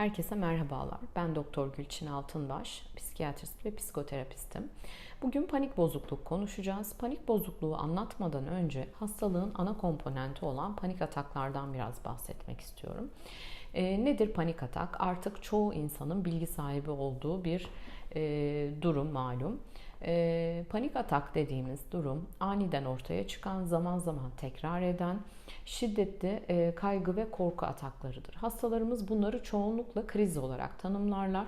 Herkese merhabalar. Ben Doktor Gülçin Altınbaş, psikiyatrist ve psikoterapistim. Bugün panik bozukluk konuşacağız. Panik bozukluğu anlatmadan önce hastalığın ana komponenti olan panik ataklardan biraz bahsetmek istiyorum. E, nedir panik atak? Artık çoğu insanın bilgi sahibi olduğu bir e, durum malum. E, panik atak dediğimiz durum aniden ortaya çıkan, zaman zaman tekrar eden şiddetli e, kaygı ve korku ataklarıdır. Hastalarımız bunları çoğunlukla kriz olarak tanımlarlar.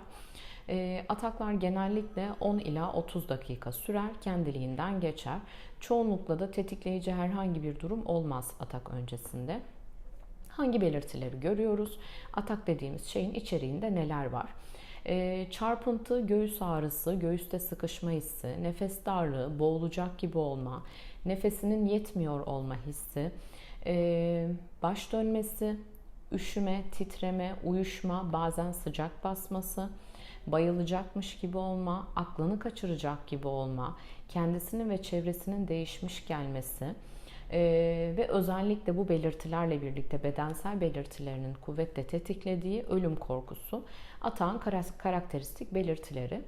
E, ataklar genellikle 10 ila 30 dakika sürer, kendiliğinden geçer. Çoğunlukla da tetikleyici herhangi bir durum olmaz atak öncesinde. Hangi belirtileri görüyoruz? Atak dediğimiz şeyin içeriğinde neler var? E, çarpıntı, göğüs ağrısı, göğüste sıkışma hissi, nefes darlığı, boğulacak gibi olma, nefesinin yetmiyor olma hissi, e, baş dönmesi, üşüme, titreme, uyuşma, bazen sıcak basması, bayılacakmış gibi olma, aklını kaçıracak gibi olma, kendisinin ve çevresinin değişmiş gelmesi, ee, ve özellikle bu belirtilerle birlikte bedensel belirtilerinin kuvvetle tetiklediği ölüm korkusu atan karakteristik belirtileri.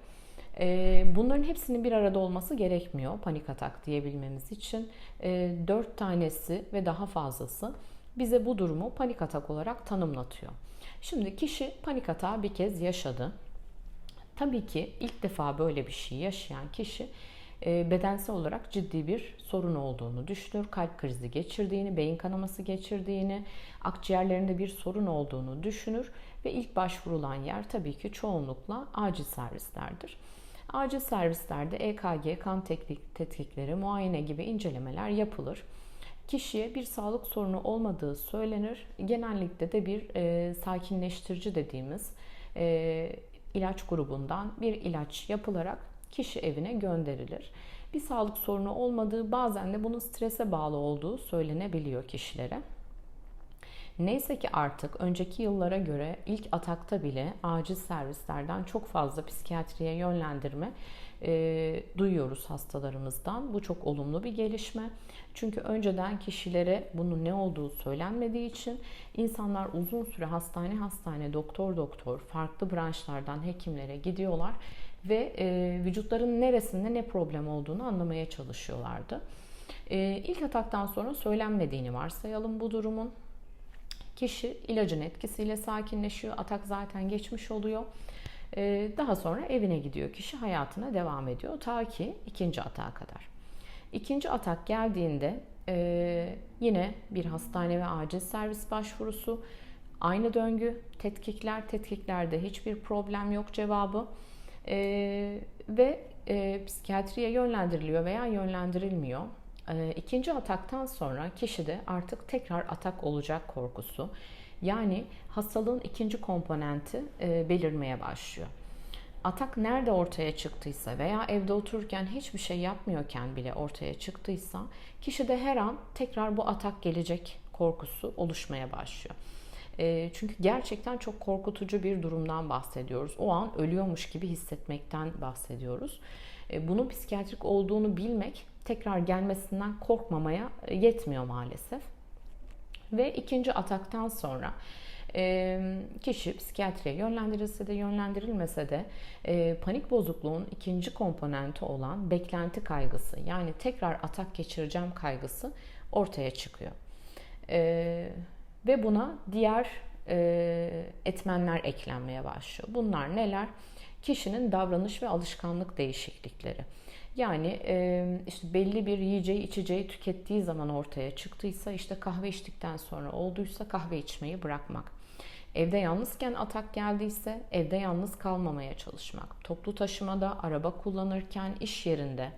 Ee, bunların hepsinin bir arada olması gerekmiyor panik atak diyebilmemiz için. Ee, 4 tanesi ve daha fazlası bize bu durumu panik atak olarak tanımlatıyor. Şimdi kişi panik atağı bir kez yaşadı. Tabii ki ilk defa böyle bir şey yaşayan kişi bedensel olarak ciddi bir sorun olduğunu düşünür. Kalp krizi geçirdiğini, beyin kanaması geçirdiğini, akciğerlerinde bir sorun olduğunu düşünür ve ilk başvurulan yer tabii ki çoğunlukla acil servislerdir. Acil servislerde EKG, kan tetkikleri, muayene gibi incelemeler yapılır. Kişiye bir sağlık sorunu olmadığı söylenir. Genellikle de bir e, sakinleştirici dediğimiz e, ilaç grubundan bir ilaç yapılarak kişi evine gönderilir. Bir sağlık sorunu olmadığı bazen de bunun strese bağlı olduğu söylenebiliyor kişilere. Neyse ki artık önceki yıllara göre ilk atakta bile acil servislerden çok fazla psikiyatriye yönlendirme e, duyuyoruz hastalarımızdan. Bu çok olumlu bir gelişme. Çünkü önceden kişilere bunun ne olduğu söylenmediği için insanlar uzun süre hastane hastane, doktor doktor, farklı branşlardan hekimlere gidiyorlar ve e, vücutların neresinde ne problem olduğunu anlamaya çalışıyorlardı. E, ilk ataktan sonra söylenmediğini varsayalım bu durumun. Kişi ilacın etkisiyle sakinleşiyor. Atak zaten geçmiş oluyor. E, daha sonra evine gidiyor. Kişi hayatına devam ediyor. Ta ki ikinci atağa kadar. İkinci atak geldiğinde e, yine bir hastane ve acil servis başvurusu. Aynı döngü, tetkikler, tetkiklerde hiçbir problem yok cevabı e, ve e, psikiyatriye yönlendiriliyor veya yönlendirilmiyor. E, ikinci ataktan sonra kişide artık tekrar atak olacak korkusu yani hastalığın ikinci komponenti e, belirmeye başlıyor. Atak nerede ortaya çıktıysa veya evde otururken hiçbir şey yapmıyorken bile ortaya çıktıysa kişide her an tekrar bu atak gelecek korkusu oluşmaya başlıyor. E, çünkü gerçekten çok korkutucu bir durumdan bahsediyoruz. O an ölüyormuş gibi hissetmekten bahsediyoruz. E, bunun psikiyatrik olduğunu bilmek tekrar gelmesinden korkmamaya yetmiyor maalesef. Ve ikinci ataktan sonra e, kişi psikiyatriye yönlendirilse de yönlendirilmese de e, panik bozukluğun ikinci komponenti olan beklenti kaygısı yani tekrar atak geçireceğim kaygısı ortaya çıkıyor. Ve buna diğer e, etmenler eklenmeye başlıyor. Bunlar neler? Kişinin davranış ve alışkanlık değişiklikleri. Yani e, işte belli bir yiyeceği içeceği tükettiği zaman ortaya çıktıysa işte kahve içtikten sonra olduysa kahve içmeyi bırakmak. Evde yalnızken atak geldiyse evde yalnız kalmamaya çalışmak. Toplu taşımada, araba kullanırken, iş yerinde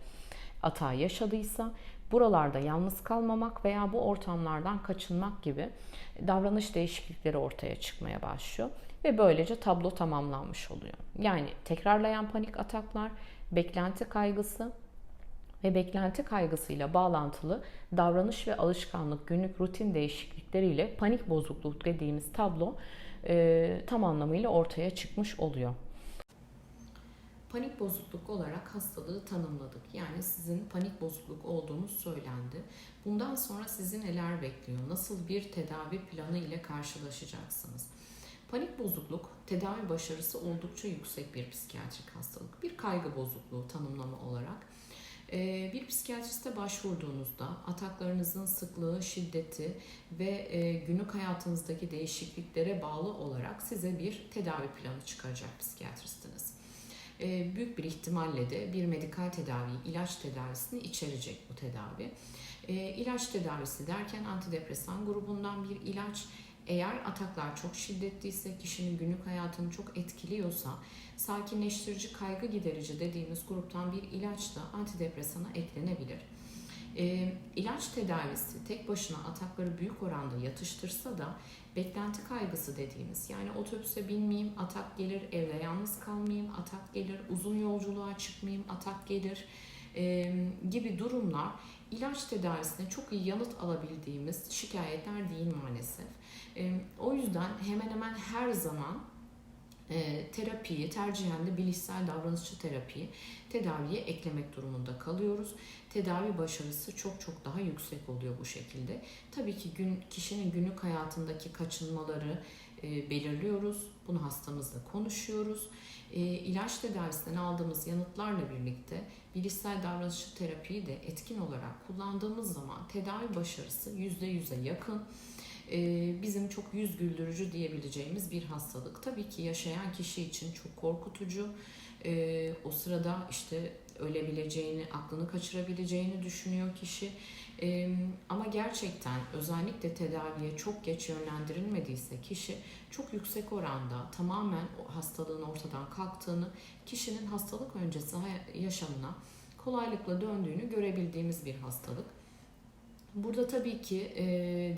hata yaşadıysa buralarda yalnız kalmamak veya bu ortamlardan kaçınmak gibi davranış değişiklikleri ortaya çıkmaya başlıyor ve böylece tablo tamamlanmış oluyor. Yani tekrarlayan panik ataklar, beklenti kaygısı ve beklenti kaygısıyla bağlantılı davranış ve alışkanlık günlük rutin değişiklikleriyle panik bozukluk dediğimiz tablo e, tam anlamıyla ortaya çıkmış oluyor panik bozukluk olarak hastalığı tanımladık. Yani sizin panik bozukluk olduğunuz söylendi. Bundan sonra sizi neler bekliyor? Nasıl bir tedavi planı ile karşılaşacaksınız? Panik bozukluk tedavi başarısı oldukça yüksek bir psikiyatrik hastalık. Bir kaygı bozukluğu tanımlama olarak. Ee, bir psikiyatriste başvurduğunuzda ataklarınızın sıklığı, şiddeti ve e, günlük hayatınızdaki değişikliklere bağlı olarak size bir tedavi planı çıkaracak psikiyatristiniz. Ee, büyük bir ihtimalle de bir medikal tedavi, ilaç tedavisini içerecek bu tedavi. Ee, ilaç tedavisi derken antidepresan grubundan bir ilaç, eğer ataklar çok şiddetliyse, kişinin günlük hayatını çok etkiliyorsa, sakinleştirici, kaygı giderici dediğimiz gruptan bir ilaç da antidepresana eklenebilir. E, ilaç tedavisi tek başına atakları büyük oranda yatıştırsa da beklenti kaygısı dediğimiz yani otobüse binmeyeyim, atak gelir, evde yalnız kalmayayım, atak gelir, uzun yolculuğa çıkmayayım, atak gelir e, gibi durumlar ilaç tedavisine çok iyi yanıt alabildiğimiz şikayetler değil maalesef. E, o yüzden hemen hemen her zaman e, terapiyi, tercihen de bilişsel davranışçı terapiyi tedaviye eklemek durumunda kalıyoruz. Tedavi başarısı çok çok daha yüksek oluyor bu şekilde. Tabii ki gün kişinin günlük hayatındaki kaçınmaları e, belirliyoruz. Bunu hastamızla konuşuyoruz. E, ilaç tedavisinden aldığımız yanıtlarla birlikte bilişsel davranışçı terapiyi de etkin olarak kullandığımız zaman tedavi başarısı %100'e yakın bizim çok yüz güldürücü diyebileceğimiz bir hastalık. Tabii ki yaşayan kişi için çok korkutucu. O sırada işte ölebileceğini, aklını kaçırabileceğini düşünüyor kişi. Ama gerçekten özellikle tedaviye çok geç yönlendirilmediyse kişi çok yüksek oranda tamamen hastalığın ortadan kalktığını, kişinin hastalık öncesi yaşamına kolaylıkla döndüğünü görebildiğimiz bir hastalık. Burada tabii ki e,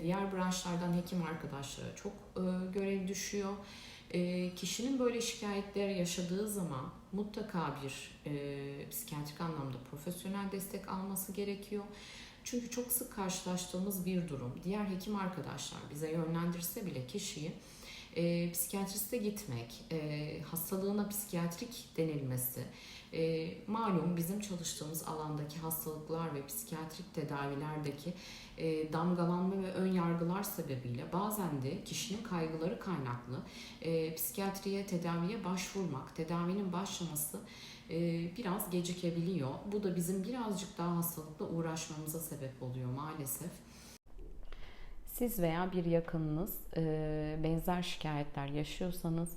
diğer branşlardan hekim arkadaşlara çok e, görev düşüyor. E, kişinin böyle şikayetler yaşadığı zaman mutlaka bir e, psikiyatrik anlamda profesyonel destek alması gerekiyor. Çünkü çok sık karşılaştığımız bir durum. Diğer hekim arkadaşlar bize yönlendirse bile kişiyi e, psikiyatriste gitmek, e, hastalığına psikiyatrik denilmesi, e, malum bizim çalıştığımız alandaki hastalıklar ve psikiyatrik tedavilerdeki e, damgalanma ve ön yargılar sebebiyle bazen de kişinin kaygıları kaynaklı e, psikiyatriye, tedaviye başvurmak, tedavinin başlaması e, biraz gecikebiliyor. Bu da bizim birazcık daha hastalıkla uğraşmamıza sebep oluyor maalesef. Siz veya bir yakınınız e, benzer şikayetler yaşıyorsanız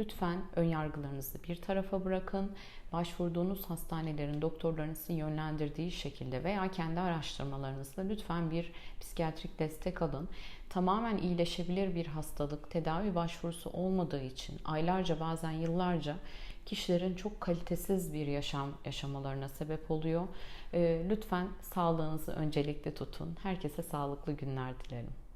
lütfen ön yargılarınızı bir tarafa bırakın. Başvurduğunuz hastanelerin doktorlarınızın yönlendirdiği şekilde veya kendi araştırmalarınızla lütfen bir psikiyatrik destek alın. Tamamen iyileşebilir bir hastalık, tedavi başvurusu olmadığı için aylarca bazen yıllarca kişilerin çok kalitesiz bir yaşam yaşamalarına sebep oluyor. Lütfen sağlığınızı öncelikle tutun. Herkese sağlıklı günler dilerim.